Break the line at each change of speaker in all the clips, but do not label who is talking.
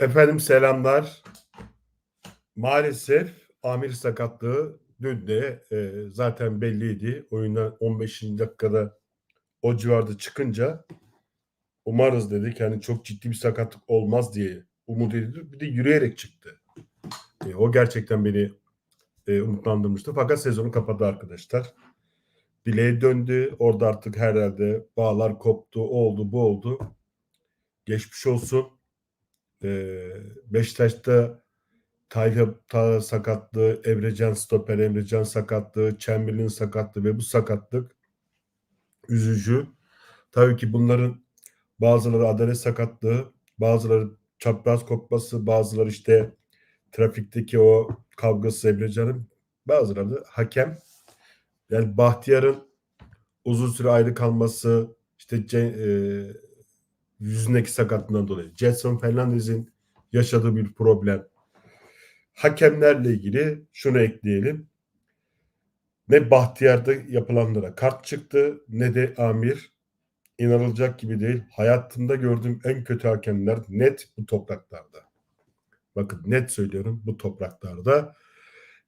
Efendim selamlar. Maalesef Amir sakatlığı dün de e, zaten belliydi. Oyundan 15. dakikada o civarda çıkınca umarız dedik. Yani çok ciddi bir sakatlık olmaz diye umut edildi. Bir de yürüyerek çıktı. E, o gerçekten beni e, umutlandırmıştı. Fakat sezonu kapadı arkadaşlar. Dileğe döndü. Orada artık herhalde bağlar koptu. O oldu bu oldu. Geçmiş olsun. E, Beşiktaş'ta Tayla Ta sakatlığı, Emrecan stoper, Emrecan sakatlığı, Chamberlain sakatlığı ve bu sakatlık üzücü. Tabii ki bunların bazıları adalet sakatlığı, bazıları çapraz kopması, bazıları işte trafikteki o kavgası Emrecan'ın, bazıları da hakem. Yani Bahtiyar'ın uzun süre ayrı kalması, işte e, yüzündeki sakatlığından dolayı. Jetson Fernandez'in yaşadığı bir problem. Hakemlerle ilgili şunu ekleyelim. Ne Bahtiyar'da yapılanlara kart çıktı ne de Amir. İnanılacak gibi değil. Hayatımda gördüğüm en kötü hakemler net bu topraklarda. Bakın net söylüyorum bu topraklarda.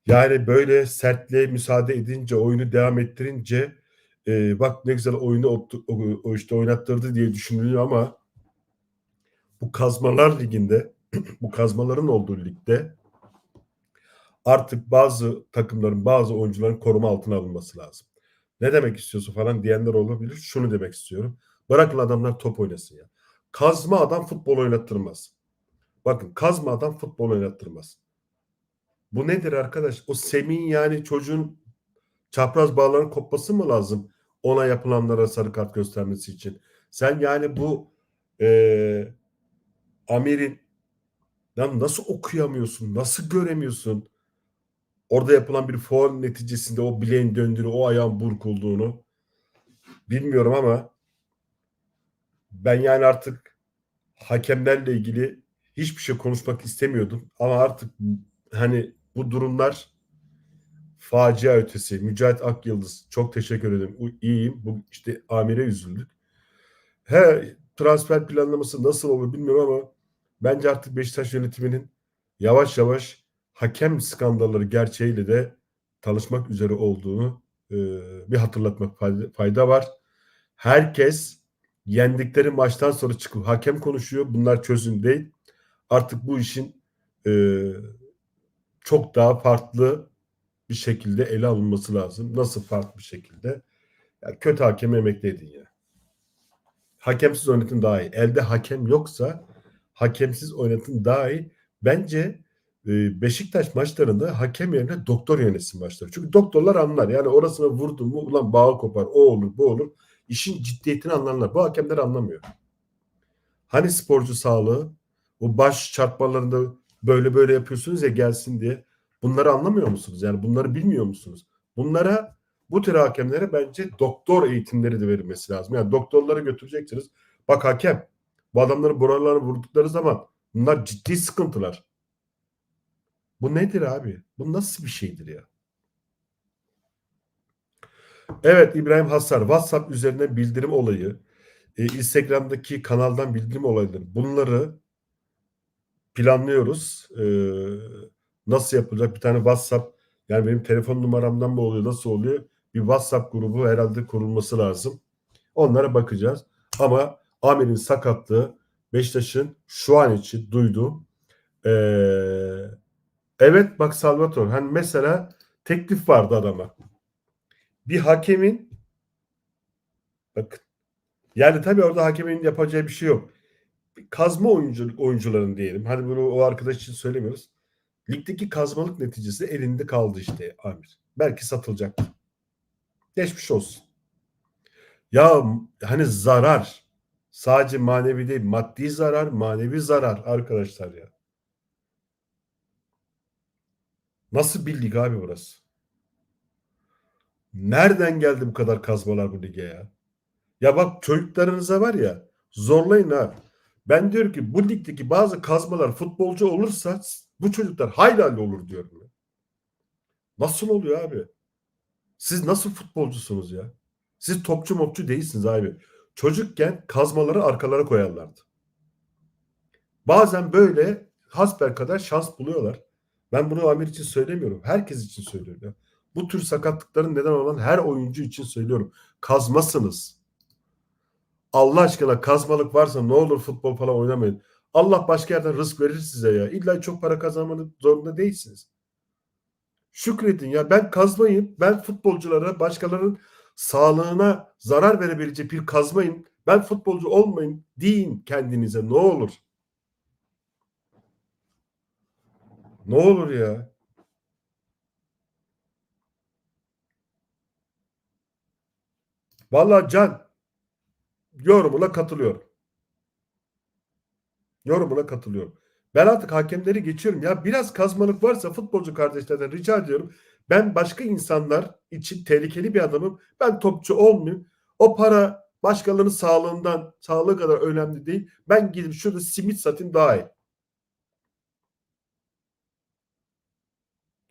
Yani böyle sertliğe müsaade edince, oyunu devam ettirince e, bak ne güzel oyunu o, o- işte oynattırdı diye düşünülüyor ama bu kazmalar liginde, bu kazmaların olduğu ligde artık bazı takımların, bazı oyuncuların koruma altına alınması lazım. Ne demek istiyorsun falan diyenler olabilir. Şunu demek istiyorum. Bırakın adamlar top oynasın ya. Kazma adam futbol oynattırmaz. Bakın kazma adam futbol oynattırmaz. Bu nedir arkadaş? O Semih'in yani çocuğun çapraz bağların kopması mı lazım ona yapılanlara sarı kart göstermesi için? Sen yani bu eee Amir'in lan nasıl okuyamıyorsun? Nasıl göremiyorsun? Orada yapılan bir faul neticesinde o bileğin döndüğünü, o ayağın burkulduğunu bilmiyorum ama ben yani artık hakemlerle ilgili hiçbir şey konuşmak istemiyordum. Ama artık hani bu durumlar facia ötesi. Mücahit Akyıldız çok teşekkür ederim. İyiyim. Bu işte Amir'e üzüldük. He transfer planlaması nasıl olur bilmiyorum ama bence artık Beşiktaş yönetiminin yavaş yavaş hakem skandalları gerçeğiyle de tanışmak üzere olduğunu e, bir hatırlatmak fayda, fayda var. Herkes yendikleri maçtan sonra çıkıp hakem konuşuyor. Bunlar çözüm değil. Artık bu işin e, çok daha farklı bir şekilde ele alınması lazım. Nasıl farklı bir şekilde? Ya kötü hakem emekli edin ya. Hakemsiz oynatın daha iyi. Elde hakem yoksa hakemsiz oynatın daha iyi. Bence e, Beşiktaş maçlarında hakem yerine doktor yönetsin maçları. Çünkü doktorlar anlar. Yani orasına vurdu mu ulan bağı kopar. O olur bu olur. İşin ciddiyetini anlarlar. Bu hakemler anlamıyor. Hani sporcu sağlığı o baş çarpmalarında böyle böyle yapıyorsunuz ya gelsin diye. Bunları anlamıyor musunuz? Yani bunları bilmiyor musunuz? Bunlara bu tür hakemlere bence doktor eğitimleri de verilmesi lazım. Yani doktorlara götüreceksiniz. Bak hakem bu adamların buralarını vurdukları zaman bunlar ciddi sıkıntılar. Bu nedir abi? Bu nasıl bir şeydir ya? Evet İbrahim Hasar WhatsApp üzerine bildirim olayı e, Instagram'daki kanaldan bildirim olayları bunları planlıyoruz. E, nasıl yapılacak? Bir tane WhatsApp yani benim telefon numaramdan mı oluyor? Nasıl oluyor? Bir WhatsApp grubu herhalde kurulması lazım. Onlara bakacağız. Ama Amir'in sakatlığı Beşiktaş'ın şu an için duyduğum e, evet bak Salvatore hani mesela teklif vardı adama. Bir hakemin bakın yani tabii orada hakemin yapacağı bir şey yok. Kazma oyuncu, oyuncuların diyelim. Hadi bunu o arkadaş için söylemiyoruz. Ligdeki kazmalık neticesi elinde kaldı işte Amir. Belki satılacak. Geçmiş olsun. Ya hani zarar sadece manevi değil maddi zarar manevi zarar arkadaşlar ya. Nasıl bir lig abi burası? Nereden geldi bu kadar kazmalar bu lige ya? Ya bak çocuklarınıza var ya zorlayın ha. Ben diyorum ki bu ligdeki bazı kazmalar futbolcu olursa bu çocuklar hayli olur diyorum. Ya. Nasıl oluyor abi? Siz nasıl futbolcusunuz ya? Siz topçu mopçu değilsiniz abi. Çocukken kazmaları arkalara koyarlardı. Bazen böyle hasbel kadar şans buluyorlar. Ben bunu Amir için söylemiyorum. Herkes için söylüyorum. Bu tür sakatlıkların neden olan her oyuncu için söylüyorum. Kazmasınız. Allah aşkına kazmalık varsa ne olur futbol falan oynamayın. Allah başka yerden rızk verir size ya. İlla çok para kazanmanın zorunda değilsiniz. Şükredin ya ben kazmayım. Ben futbolculara başkalarının sağlığına zarar verebilecek bir kazmayım. Ben futbolcu olmayayım deyin kendinize ne olur. Ne olur ya. Vallahi Can yorumuna katılıyorum. Yorumuna katılıyorum. Ben artık hakemleri geçiyorum. Ya biraz kazmalık varsa futbolcu kardeşlerden rica ediyorum. Ben başka insanlar için tehlikeli bir adamım. Ben topçu olmayayım. O para başkalarının sağlığından, sağlığı kadar önemli değil. Ben gidip şurada simit satayım daha iyi.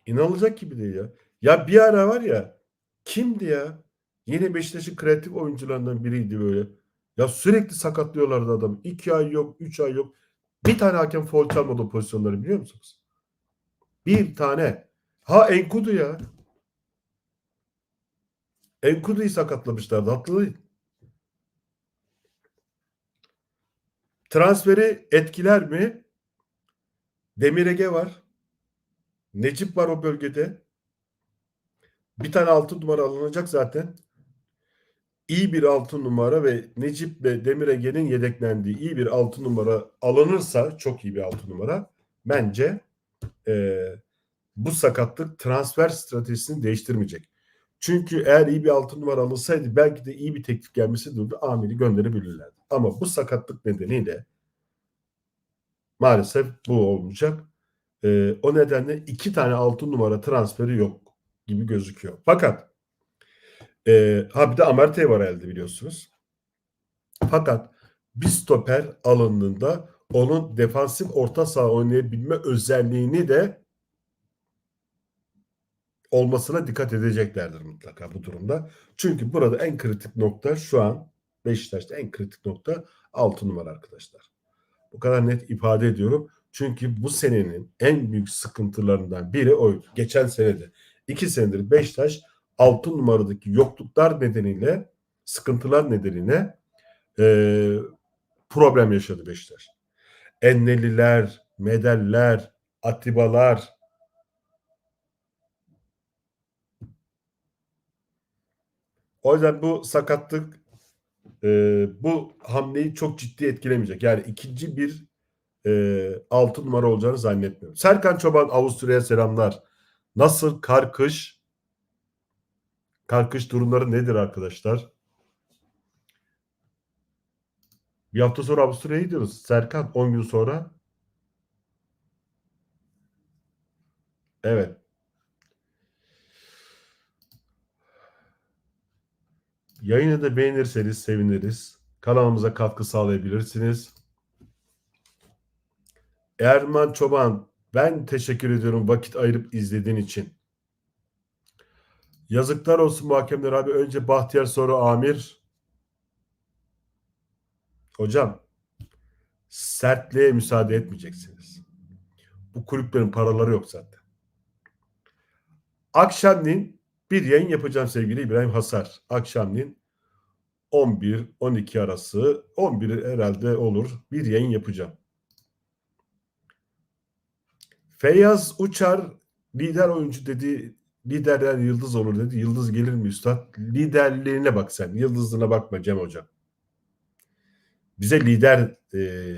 İnanılacak gibi değil ya. Ya bir ara var ya kimdi ya? Yine Beşiktaş'ın kreatif oyuncularından biriydi böyle. Ya sürekli sakatlıyorlardı adam. İki ay yok, üç ay yok. Bir tane hakem foul çalmadı o pozisyonları biliyor musunuz? Bir tane. Ha Enkudu ya. Enkudu'yu sakatlamışlardı. Haklı. Transferi etkiler mi? Demir Ege var. Necip var o bölgede. Bir tane altı numara alınacak zaten. İyi bir altı numara ve Necip ve Demir Ege'nin yedeklendiği iyi bir altı numara alınırsa çok iyi bir altı numara bence e, bu sakatlık transfer stratejisini değiştirmeyecek. Çünkü eğer iyi bir altı numara alınsaydı belki de iyi bir teklif gelmesi durumda Amir'i gönderebilirlerdi. Ama bu sakatlık nedeniyle maalesef bu olmayacak. E, o nedenle iki tane altı numara transferi yok gibi gözüküyor. Fakat e, ha bir de Amartey var elde biliyorsunuz. Fakat bir stoper alındığında onun defansif orta saha oynayabilme özelliğini de olmasına dikkat edeceklerdir mutlaka bu durumda. Çünkü burada en kritik nokta şu an Beşiktaş'ta en kritik nokta 6 numara arkadaşlar. Bu kadar net ifade ediyorum. Çünkü bu senenin en büyük sıkıntılarından biri oydu. Geçen senede. iki senedir Beşiktaş 6 numaradaki yokluklar nedeniyle sıkıntılar nedeniyle e, problem yaşadı Beşiktaş. Enneliler, Medeller, Atibalar, O yüzden bu sakatlık e, bu hamleyi çok ciddi etkilemeyecek. Yani ikinci bir e, altı numara olacağını zannetmiyorum. Serkan Çoban Avusturya'ya selamlar. Nasıl kar kış? Kar kış durumları nedir arkadaşlar? Bir hafta sonra Avusturya'ya gidiyoruz. Serkan 10 gün sonra. Evet. Yayını da beğenirseniz seviniriz. Kanalımıza katkı sağlayabilirsiniz. Erman Çoban ben teşekkür ediyorum vakit ayırıp izlediğin için. Yazıklar olsun bu hakemler abi. Önce Bahtiyar sonra Amir. Hocam sertliğe müsaade etmeyeceksiniz. Bu kulüplerin paraları yok zaten. Akşamleyin bir yayın yapacağım sevgili İbrahim Hasar. Akşamleyin 11-12 arası 11 herhalde olur. Bir yayın yapacağım. Feyyaz Uçar lider oyuncu dedi. Liderler yıldız olur dedi. Yıldız gelir mi üstad? Liderliğine bak sen. Yıldızlığına bakma Cem Hocam. Bize lider e,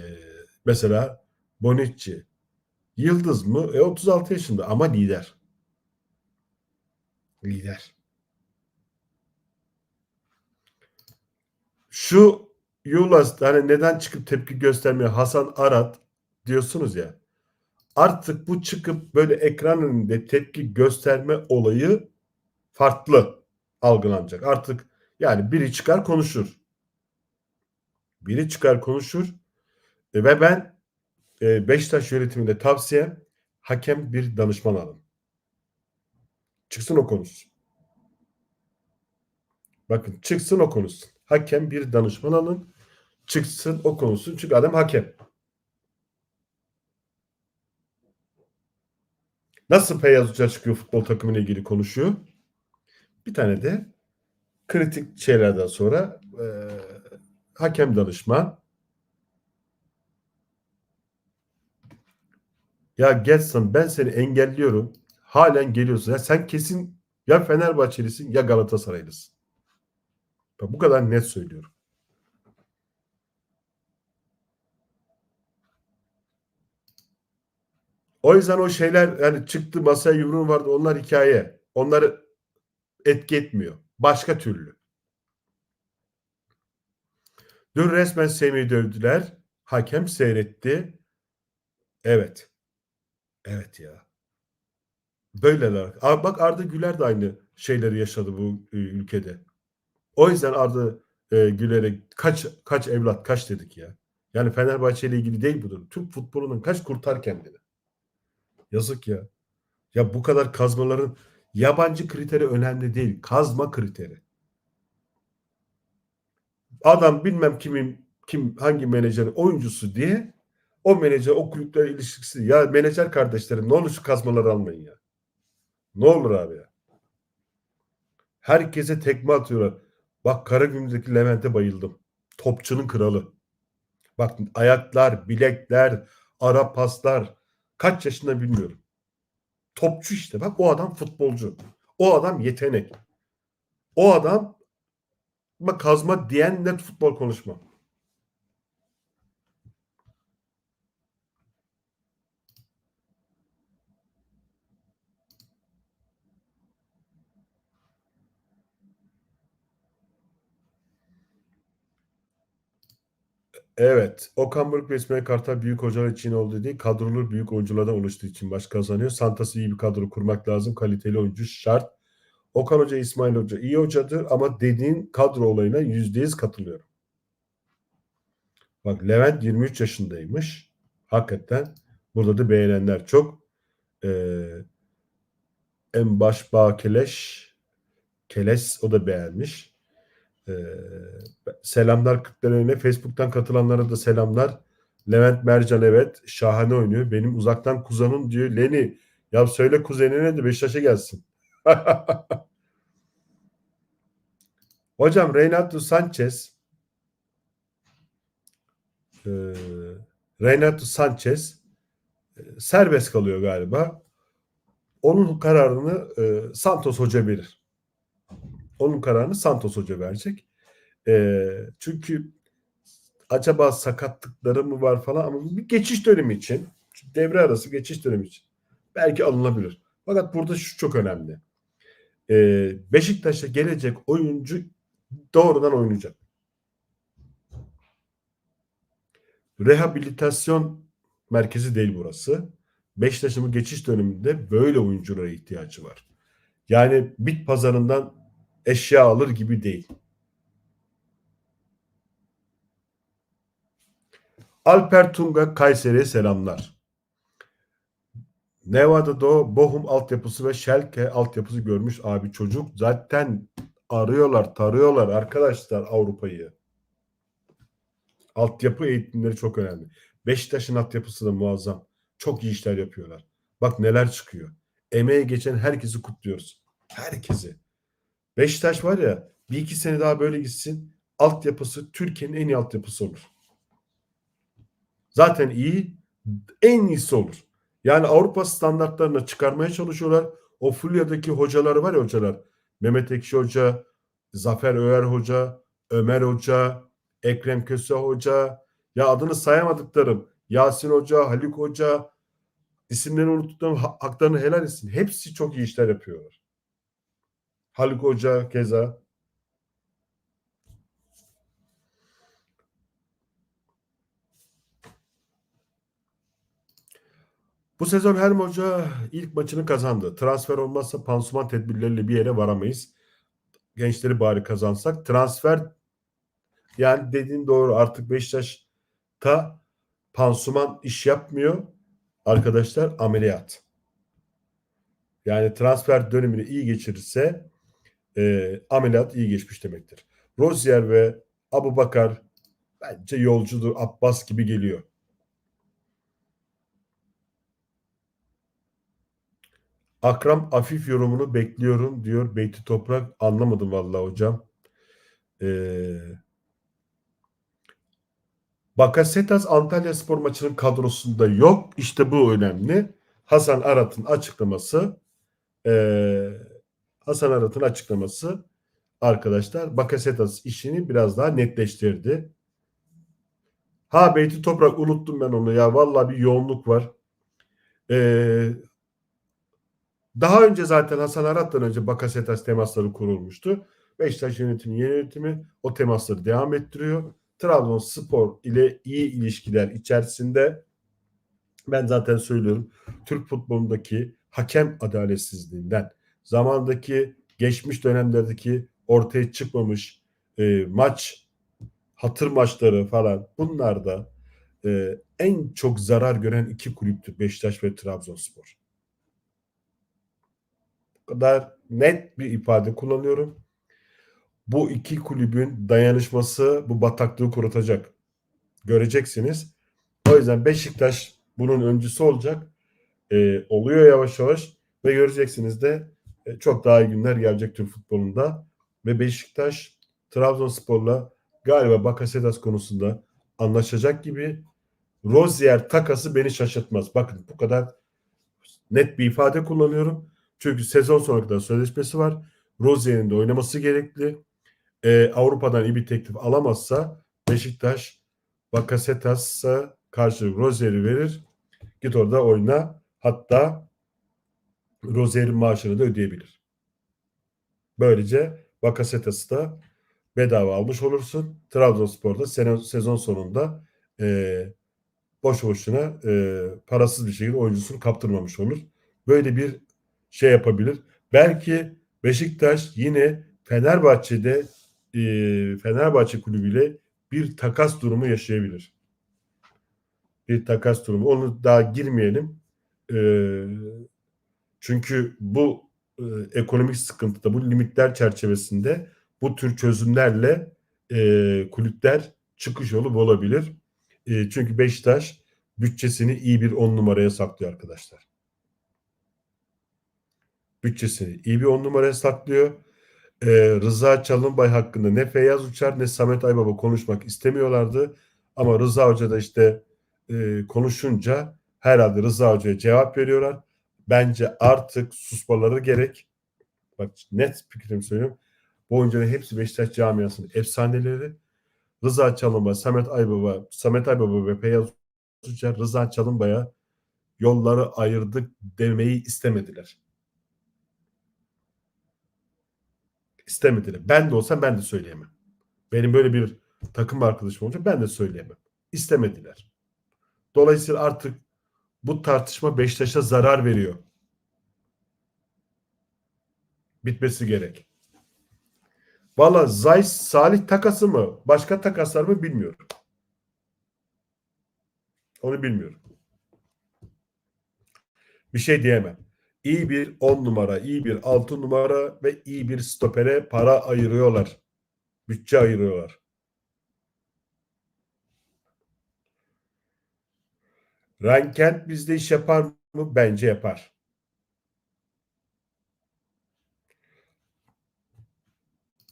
mesela Bonucci. Yıldız mı? E 36 yaşında ama lider. Lider. Şu Yulas hani neden çıkıp tepki göstermiyor Hasan Arat diyorsunuz ya. Artık bu çıkıp böyle ekran önünde tepki gösterme olayı farklı algılanacak. Artık yani biri çıkar konuşur. Biri çıkar konuşur E, ve ben e, Beşiktaş yönetiminde tavsiyem hakem bir danışman alın. Çıksın o konuşsun. Bakın çıksın o konuşsun. Hakem bir danışman alın. Çıksın o konuşsun. Çünkü adam hakem. Nasıl Feyyaz Uçar çıkıyor futbol takımıyla ilgili konuşuyor. Bir tane de kritik şeylerden sonra e, hakem danışman ya Getson ben seni engelliyorum. Halen geliyorsun. Ya sen kesin ya Fenerbahçelisin ya Galatasaraylısın. Bak bu kadar net söylüyorum. O yüzden o şeyler yani çıktı masaya yumruğun vardı onlar hikaye. Onları etki etmiyor. Başka türlü. Dün resmen Semih'i dövdüler. Hakem seyretti. Evet. Evet ya. Böyleler. Bak Arda Güler de aynı şeyleri yaşadı bu e, ülkede. O yüzden Arda e, Güler'e kaç kaç evlat kaç dedik ya. Yani Fenerbahçe ile ilgili değil bu durum. Türk futbolunun kaç kurtar kendini. Yazık ya. Ya bu kadar kazmaların yabancı kriteri önemli değil. Kazma kriteri. Adam bilmem kimin kim hangi menajerin oyuncusu diye o menajer o kulüpler ilişkisi ya menajer kardeşlerim ne olur şu kazmaları almayın ya. Ne olur abi ya. Herkese tekme atıyorlar. Bak Karagümrük'teki Levent'e bayıldım. Topçunun kralı. Bak ayaklar, bilekler, ara paslar. Kaç yaşında bilmiyorum. Topçu işte. Bak o adam futbolcu. O adam yetenek. O adam bak kazma diyen net futbol konuşma. Evet. Okan Buruk İsmail Kartal büyük hocalar için olduğu değil, kadrolu büyük oyunculardan oluştuğu için maç kazanıyor. Santas'ı iyi bir kadro kurmak lazım. Kaliteli oyuncu şart. Okan Hoca, İsmail Hoca iyi hocadır ama dediğin kadro olayına yüzde yüz katılıyorum. Bak Levent 23 yaşındaymış. Hakikaten burada da beğenenler çok. Ee, en baş bağ Keleş Keles o da beğenmiş. Ee, selamlar Kırklareli'ne. Facebook'tan katılanlara da selamlar. Levent Mercan evet şahane oynuyor. Benim uzaktan kuzenim diyor. Leni ya söyle kuzenine de Beşiktaş'a gelsin. Hocam Renato Sanchez e, Renato Sanchez e, serbest kalıyor galiba. Onun kararını e, Santos Hoca verir. Onun kararını Santos Hoca verecek. E, çünkü acaba sakatlıkları mı var falan ama bir geçiş dönemi için devre arası geçiş dönemi için belki alınabilir. Fakat burada şu çok önemli. E, Beşiktaş'a gelecek oyuncu doğrudan oynayacak. Rehabilitasyon merkezi değil burası. Beşiktaş'ın bu geçiş döneminde böyle oyunculara ihtiyacı var. Yani bit pazarından eşya alır gibi değil. Alper Tunga Kayseri'ye selamlar. Nevada'da Bochum altyapısı ve Schalke altyapısı görmüş abi çocuk. Zaten arıyorlar, tarıyorlar arkadaşlar Avrupa'yı. Altyapı eğitimleri çok önemli. Beşiktaş'ın altyapısı da muazzam. Çok iyi işler yapıyorlar. Bak neler çıkıyor. Emeğe geçen herkesi kutluyoruz. Herkesi. Beşiktaş var ya bir iki sene daha böyle gitsin. Altyapısı Türkiye'nin en iyi altyapısı olur. Zaten iyi. En iyisi olur. Yani Avrupa standartlarına çıkarmaya çalışıyorlar. O Fulya'daki hocaları var ya hocalar. Mehmet Ekşi Hoca, Zafer Öğer Hoca, Ömer Hoca, Ekrem Köse Hoca, ya adını sayamadıklarım. Yasin Hoca, Haluk Hoca, isimlerini unuttuklarım haklarını helal etsin. Hepsi çok iyi işler yapıyorlar. Haluk Hoca keza. Bu sezon her hoca ilk maçını kazandı. Transfer olmazsa pansuman tedbirleriyle bir yere varamayız. Gençleri bari kazansak. Transfer yani dediğin doğru artık Beşiktaş'ta pansuman iş yapmıyor. Arkadaşlar ameliyat. Yani transfer dönemini iyi geçirirse e, ameliyat iyi geçmiş demektir. Rozier ve Abu Bakar bence yolcudur. Abbas gibi geliyor. Akram Afif yorumunu bekliyorum diyor Beyti Toprak. Anlamadım vallahi hocam. Ee, Bakasetas Antalya Spor maçının kadrosunda yok. İşte bu önemli. Hasan Arat'ın açıklaması ee, Hasan Arat'ın açıklaması arkadaşlar Bakasetas işini biraz daha netleştirdi. Ha Beyti Toprak unuttum ben onu ya. Vallahi bir yoğunluk var. Ee, daha önce zaten Hasan Arat'tan önce Bakasetas temasları kurulmuştu. Beşiktaş yönetimi, yeni yönetimi o temasları devam ettiriyor. Trabzonspor ile iyi ilişkiler içerisinde ben zaten söylüyorum Türk futbolundaki hakem adaletsizliğinden zamandaki geçmiş dönemlerdeki ortaya çıkmamış e, maç hatır maçları falan bunlar da e, en çok zarar gören iki kulüptür Beşiktaş ve Trabzonspor. Bu kadar net bir ifade kullanıyorum. Bu iki kulübün dayanışması bu bataklığı kurutacak. Göreceksiniz. O yüzden Beşiktaş bunun öncüsü olacak. E, oluyor yavaş yavaş ve göreceksiniz de e, çok daha iyi günler gelecek Türk futbolunda. Ve Beşiktaş Trabzonspor'la galiba Bakasetas konusunda anlaşacak gibi Rozier takası beni şaşırtmaz. Bakın bu kadar net bir ifade kullanıyorum. Çünkü sezon sonuna kadar sözleşmesi var. Rozier'in de oynaması gerekli. Ee, Avrupa'dan iyi bir teklif alamazsa Beşiktaş Bakasetas'a karşı Rozier'i verir. Git orada oyna. Hatta Rozier'in maaşını da ödeyebilir. Böylece Bakasetas'ı da bedava almış olursun. Trabzonspor'da sezon sonunda e, boş boşuna e, parasız bir şekilde oyuncusunu kaptırmamış olur. Böyle bir şey yapabilir. Belki Beşiktaş yine Fenerbahçe'de e, Fenerbahçe kulübüyle bir takas durumu yaşayabilir. Bir takas durumu. Onu daha girmeyelim. E, çünkü bu e, ekonomik sıkıntıda, bu limitler çerçevesinde bu tür çözümlerle e, kulüpler çıkış yolu bulabilir. E, çünkü Beşiktaş bütçesini iyi bir on numaraya saklıyor arkadaşlar. Bütçesini iyi bir on numaraya saklıyor. E, Rıza Çalınbay hakkında ne Feyyaz Uçar ne Samet Aybaba konuşmak istemiyorlardı. Ama Rıza Hoca da işte e, konuşunca herhalde Rıza Hoca'ya cevap veriyorlar. Bence artık susmaları gerek. Bak net fikrimi söylüyorum. Bu oyuncuların hepsi Beşiktaş camiasının efsaneleri. Rıza Çalınbay, Samet Aybaba, Samet Aybaba ve Feyyaz Uçar Rıza Çalınbay'a yolları ayırdık demeyi istemediler. İstemediler. Ben de olsam ben de söyleyemem. Benim böyle bir takım arkadaşım olacak ben de söyleyemem. İstemediler. Dolayısıyla artık bu tartışma Beşiktaş'a zarar veriyor. Bitmesi gerek. Valla Zayt Salih takası mı? Başka takaslar mı bilmiyorum. Onu bilmiyorum. Bir şey diyemem. İyi bir 10 numara, iyi bir 6 numara ve iyi bir stopere para ayırıyorlar. Bütçe ayırıyorlar. Rankent bizde iş yapar mı? Bence yapar.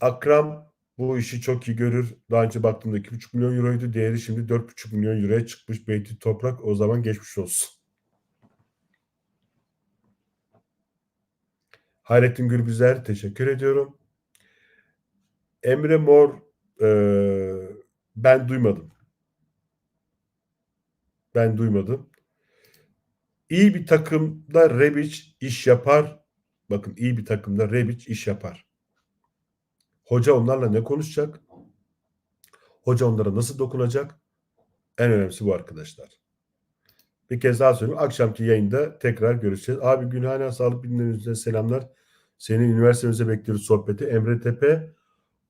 Akram bu işi çok iyi görür. Daha önce baktığımda 2,5 milyon euroydu. Değeri şimdi 4,5 milyon euroya çıkmış. Beyti Toprak o zaman geçmiş olsun. Hayrettin Gürbüzer teşekkür ediyorum. Emre Mor e, ben duymadım. Ben duymadım. İyi bir takımda Rebic iş yapar. Bakın iyi bir takımda Rebic iş yapar. Hoca onlarla ne konuşacak? Hoca onlara nasıl dokunacak? En önemlisi bu arkadaşlar. Bir kez daha söyleyeyim. Akşamki yayında tekrar görüşeceğiz. Abi Günhane Sağlık Bilimleri'ne selamlar. Seni üniversitemize bekliyoruz sohbeti. Emre Tepe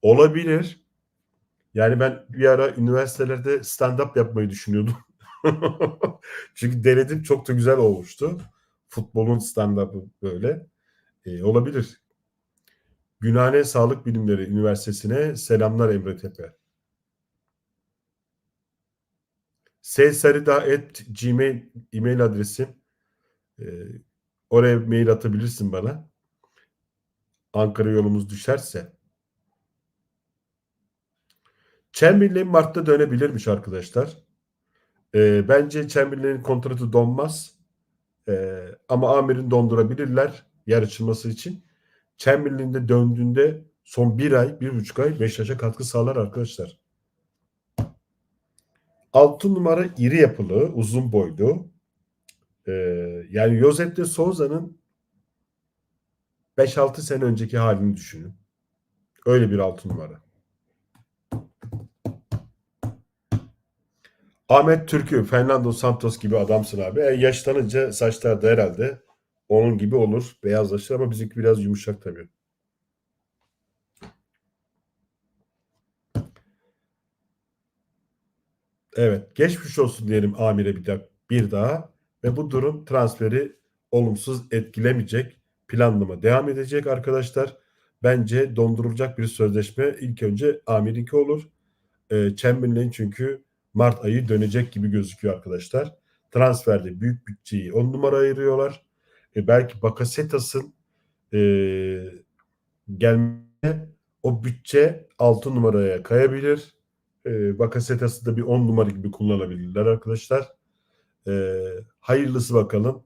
olabilir. Yani ben bir ara üniversitelerde stand-up yapmayı düşünüyordum. Çünkü denedim çok da güzel olmuştu. Futbolun stand-up'ı böyle. E, olabilir. Günhane Sağlık Bilimleri Üniversitesi'ne selamlar Emre Tepe. Sesarida et gmail e-mail adresim. Ee, Oraya mail atabilirsin bana. Ankara yolumuz düşerse. Chamberlain Mart'ta dönebilirmiş arkadaşlar. Ee, bence Chamberlain'in kontratı donmaz. Ee, ama Amir'in dondurabilirler yer açılması için. Chamberlain de döndüğünde son bir ay, bir buçuk ay Beşiktaş'a katkı sağlar arkadaşlar. Altı numara iri yapılı, uzun boylu. Ee, yani Josep de Souza'nın 5-6 sene önceki halini düşünün. Öyle bir altı numara. Ahmet Türkü, Fernando Santos gibi adamsın abi. E, yaşlanınca saçlar da herhalde onun gibi olur. Beyazlaşır ama bizimki biraz yumuşak tabii. Evet, geçmiş olsun diyelim Amir'e bir, de, bir daha ve bu durum transferi olumsuz etkilemeyecek. Planlama devam edecek arkadaşlar. Bence dondurulacak bir sözleşme ilk önce Amir'inki olur. E, Chamberlain çünkü Mart ayı dönecek gibi gözüküyor arkadaşlar. Transferde büyük bütçeyi 10 numara ayırıyorlar. E, belki Bakasetas'ın e, gelmeye o bütçe 6 numaraya kayabilir. E, Bakasetas'ı da bir 10 numara gibi kullanabilirler arkadaşlar. E, hayırlısı bakalım.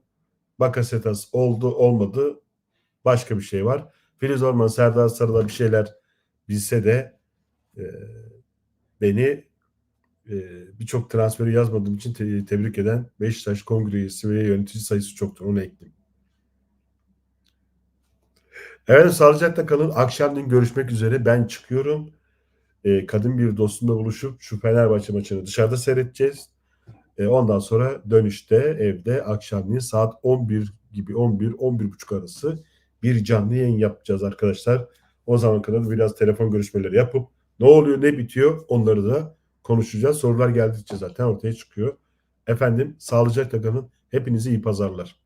Bakasetas oldu olmadı başka bir şey var. Filiz Orman, Serdar Sarı'da bir şeyler bilse de e, beni e, birçok transferi yazmadığım için te- tebrik eden Beşiktaş Kongre üyesi ve yönetici sayısı çoktur. Onu ekleyeyim. Evet sağlıcakla kalın. Akşamleyin görüşmek üzere. Ben çıkıyorum. E, kadın bir dostumla buluşup şu Fenerbahçe maçını dışarıda seyredeceğiz. E, ondan sonra dönüşte evde akşamleyin saat 11 gibi 11 11.30 arası bir canlı yayın yapacağız arkadaşlar. O zaman kadar biraz telefon görüşmeleri yapıp ne oluyor ne bitiyor onları da konuşacağız. Sorular geldikçe zaten ortaya çıkıyor. Efendim sağlıcakla kalın. Hepinize iyi pazarlar.